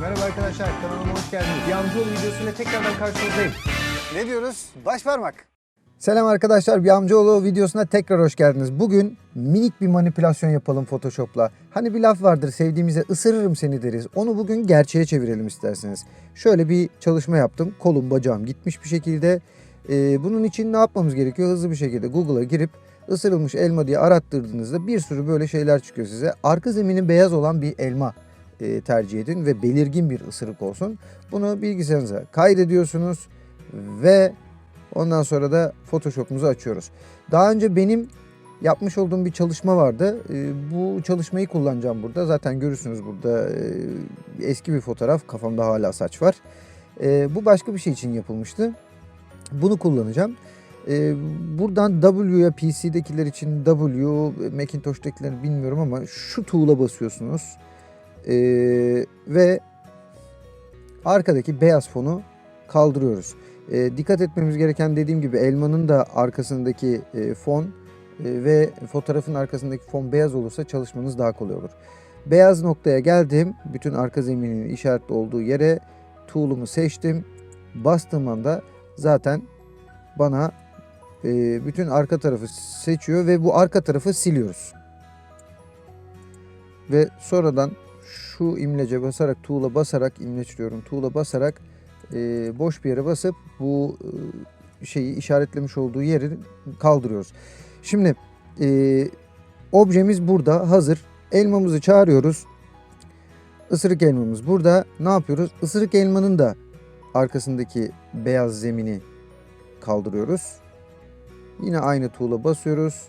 Merhaba arkadaşlar, kanalıma hoş geldiniz. Yağmacıoğlu videosuyla tekrardan karşınızdayım. Ne diyoruz? Baş parmak. Selam arkadaşlar, bir amcaoğlu videosuna tekrar hoş geldiniz. Bugün minik bir manipülasyon yapalım Photoshop'la. Hani bir laf vardır, sevdiğimize ısırırım seni deriz. Onu bugün gerçeğe çevirelim isterseniz. Şöyle bir çalışma yaptım. Kolum, bacağım gitmiş bir şekilde. Ee, bunun için ne yapmamız gerekiyor? Hızlı bir şekilde Google'a girip ısırılmış elma diye arattırdığınızda bir sürü böyle şeyler çıkıyor size. Arka zemini beyaz olan bir elma e, tercih edin ve belirgin bir ısırık olsun. Bunu bilgisayarınıza kaydediyorsunuz ve ondan sonra da Photoshop'umuzu açıyoruz. Daha önce benim yapmış olduğum bir çalışma vardı. E, bu çalışmayı kullanacağım burada. Zaten görürsünüz burada e, eski bir fotoğraf. Kafamda hala saç var. E, bu başka bir şey için yapılmıştı. Bunu kullanacağım. E, buradan W'ya PC'dekiler için W, Macintosh'takiler bilmiyorum ama şu tool'a basıyorsunuz. Ee, ve arkadaki beyaz fonu kaldırıyoruz. Ee, dikkat etmemiz gereken dediğim gibi elmanın da arkasındaki e, fon e, ve fotoğrafın arkasındaki fon beyaz olursa çalışmanız daha kolay olur. Beyaz noktaya geldim. Bütün arka zeminin işaretli olduğu yere tool'umu seçtim. Bastığım anda zaten bana e, bütün arka tarafı seçiyor ve bu arka tarafı siliyoruz. Ve sonradan şu imlece basarak, tuğla basarak, imleç diyorum, tuğla basarak e, boş bir yere basıp bu e, şeyi işaretlemiş olduğu yeri kaldırıyoruz. Şimdi e, objemiz burada hazır. Elmamızı çağırıyoruz. Isırık elmamız burada. Ne yapıyoruz? Isırık elmanın da arkasındaki beyaz zemini kaldırıyoruz. Yine aynı tuğla basıyoruz.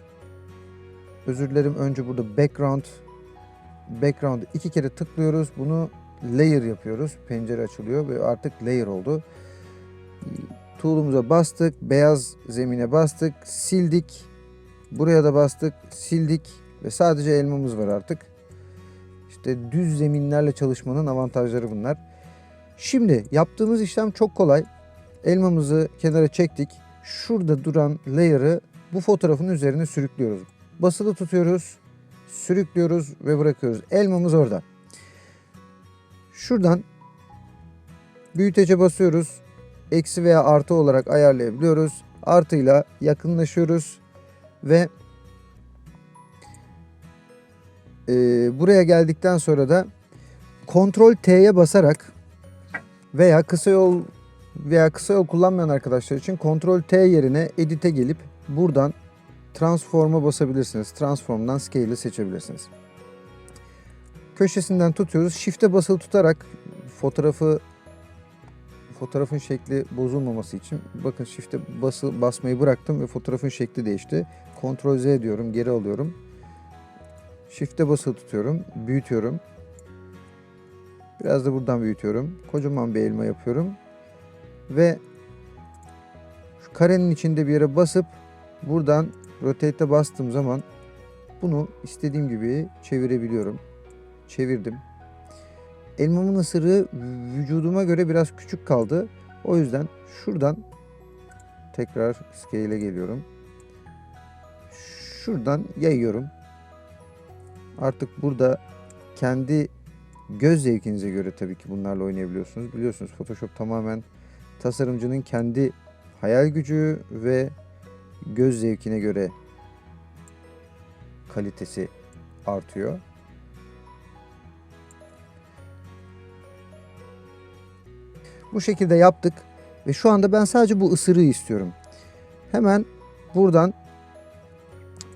Özür dilerim önce burada background background'ı iki kere tıklıyoruz. Bunu layer yapıyoruz. Pencere açılıyor ve artık layer oldu. Tool'umuza bastık. Beyaz zemine bastık. Sildik. Buraya da bastık. Sildik. Ve sadece elmamız var artık. İşte düz zeminlerle çalışmanın avantajları bunlar. Şimdi yaptığımız işlem çok kolay. Elmamızı kenara çektik. Şurada duran layer'ı bu fotoğrafın üzerine sürüklüyoruz. Basılı tutuyoruz sürüklüyoruz ve bırakıyoruz. Elmamız orada. Şuradan büyütece basıyoruz. Eksi veya artı olarak ayarlayabiliyoruz. Artıyla yakınlaşıyoruz ve e, buraya geldikten sonra da Ctrl T'ye basarak veya kısa yol veya kısa yol kullanmayan arkadaşlar için Ctrl T yerine Edit'e gelip buradan Transform'a basabilirsiniz. Transform'dan Scale'i seçebilirsiniz. Köşesinden tutuyoruz. Shift'e basılı tutarak fotoğrafı fotoğrafın şekli bozulmaması için bakın Shift'e bası, basmayı bıraktım ve fotoğrafın şekli değişti. Ctrl Z diyorum, geri alıyorum. Shift'e basılı tutuyorum, büyütüyorum. Biraz da buradan büyütüyorum. Kocaman bir elma yapıyorum. Ve şu karenin içinde bir yere basıp buradan Rotate'e bastığım zaman bunu istediğim gibi çevirebiliyorum. Çevirdim. Elmamın ısırığı vücuduma göre biraz küçük kaldı. O yüzden şuradan tekrar scale'e geliyorum. Şuradan yayıyorum. Artık burada kendi göz zevkinize göre tabii ki bunlarla oynayabiliyorsunuz. Biliyorsunuz Photoshop tamamen tasarımcının kendi hayal gücü ve göz zevkine göre kalitesi artıyor. Bu şekilde yaptık ve şu anda ben sadece bu ısırığı istiyorum. Hemen buradan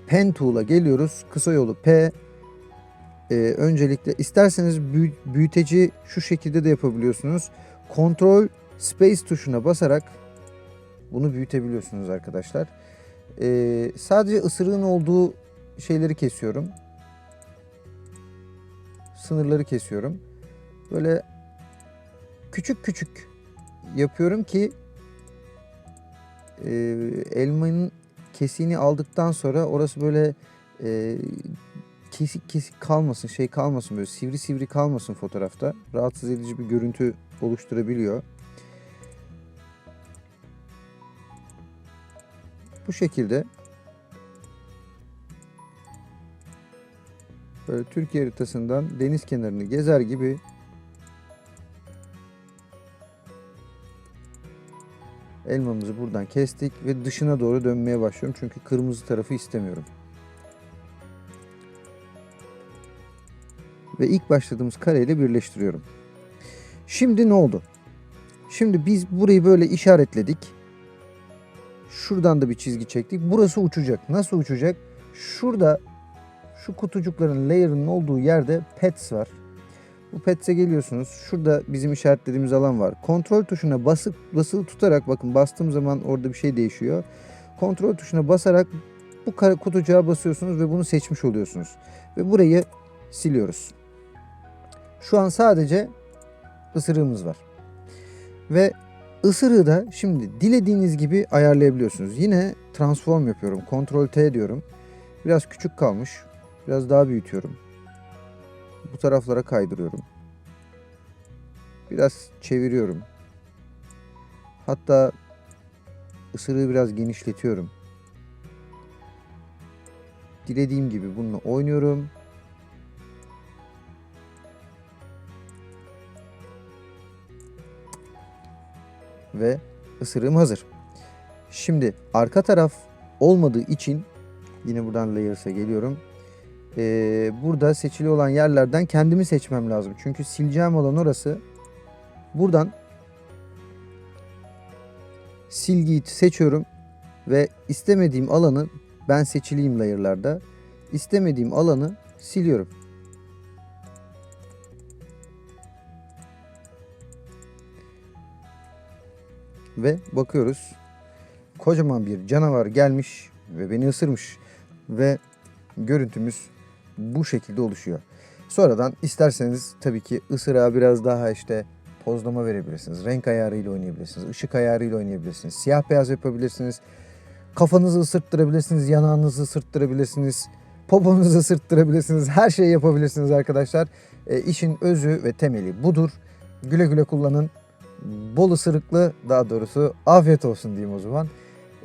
Pen Tool'a geliyoruz. Kısa yolu P. Ee, öncelikle isterseniz büyü- büyüteci şu şekilde de yapabiliyorsunuz. Ctrl Space tuşuna basarak bunu büyütebiliyorsunuz arkadaşlar. Ee, sadece ısırığın olduğu şeyleri kesiyorum. Sınırları kesiyorum. Böyle küçük küçük yapıyorum ki e, elmanın kesiğini aldıktan sonra orası böyle e, kesik kesik kalmasın, şey kalmasın böyle sivri sivri kalmasın fotoğrafta. Rahatsız edici bir görüntü oluşturabiliyor. Bu şekilde böyle Türkiye haritasından deniz kenarını gezer gibi elmamızı buradan kestik ve dışına doğru dönmeye başlıyorum çünkü kırmızı tarafı istemiyorum. Ve ilk başladığımız kareyle birleştiriyorum. Şimdi ne oldu? Şimdi biz burayı böyle işaretledik. Şuradan da bir çizgi çektik. Burası uçacak. Nasıl uçacak? Şurada şu kutucukların layer'ının olduğu yerde pets var. Bu pets'e geliyorsunuz. Şurada bizim işaretlediğimiz alan var. Kontrol tuşuna basıp basılı tutarak bakın bastığım zaman orada bir şey değişiyor. Kontrol tuşuna basarak bu kutucuğa basıyorsunuz ve bunu seçmiş oluyorsunuz. Ve burayı siliyoruz. Şu an sadece ısırığımız var. Ve ısırığı da şimdi dilediğiniz gibi ayarlayabiliyorsunuz. Yine transform yapıyorum. Ctrl T diyorum. Biraz küçük kalmış. Biraz daha büyütüyorum. Bu taraflara kaydırıyorum. Biraz çeviriyorum. Hatta ısırığı biraz genişletiyorum. Dilediğim gibi bununla oynuyorum. Ve ısırığım hazır. Şimdi arka taraf olmadığı için yine buradan layers'a geliyorum. Ee, burada seçili olan yerlerden kendimi seçmem lazım. Çünkü sileceğim alan orası. Buradan silgiyi seçiyorum ve istemediğim alanı ben seçiliyim layer'larda. İstemediğim alanı siliyorum. Ve bakıyoruz. Kocaman bir canavar gelmiş ve beni ısırmış. Ve görüntümüz bu şekilde oluşuyor. Sonradan isterseniz tabii ki ısırağa biraz daha işte pozlama verebilirsiniz. Renk ayarıyla oynayabilirsiniz. ışık ayarıyla oynayabilirsiniz. Siyah beyaz yapabilirsiniz. Kafanızı ısırttırabilirsiniz. Yanağınızı ısırttırabilirsiniz. Poponuzu ısırttırabilirsiniz. Her şeyi yapabilirsiniz arkadaşlar. E, işin özü ve temeli budur. Güle güle kullanın. Bol ısırıklı daha doğrusu afiyet olsun diyeyim o zaman.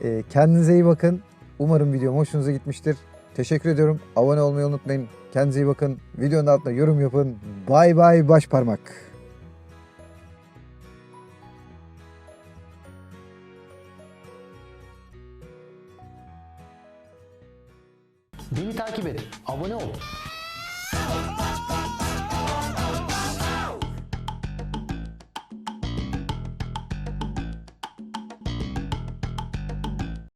E, kendinize iyi bakın. Umarım videom hoşunuza gitmiştir. Teşekkür ediyorum. Abone olmayı unutmayın. Kendinize iyi bakın. Videonun altına yorum yapın. Bay bay baş parmak. Beni takip et, abone ol.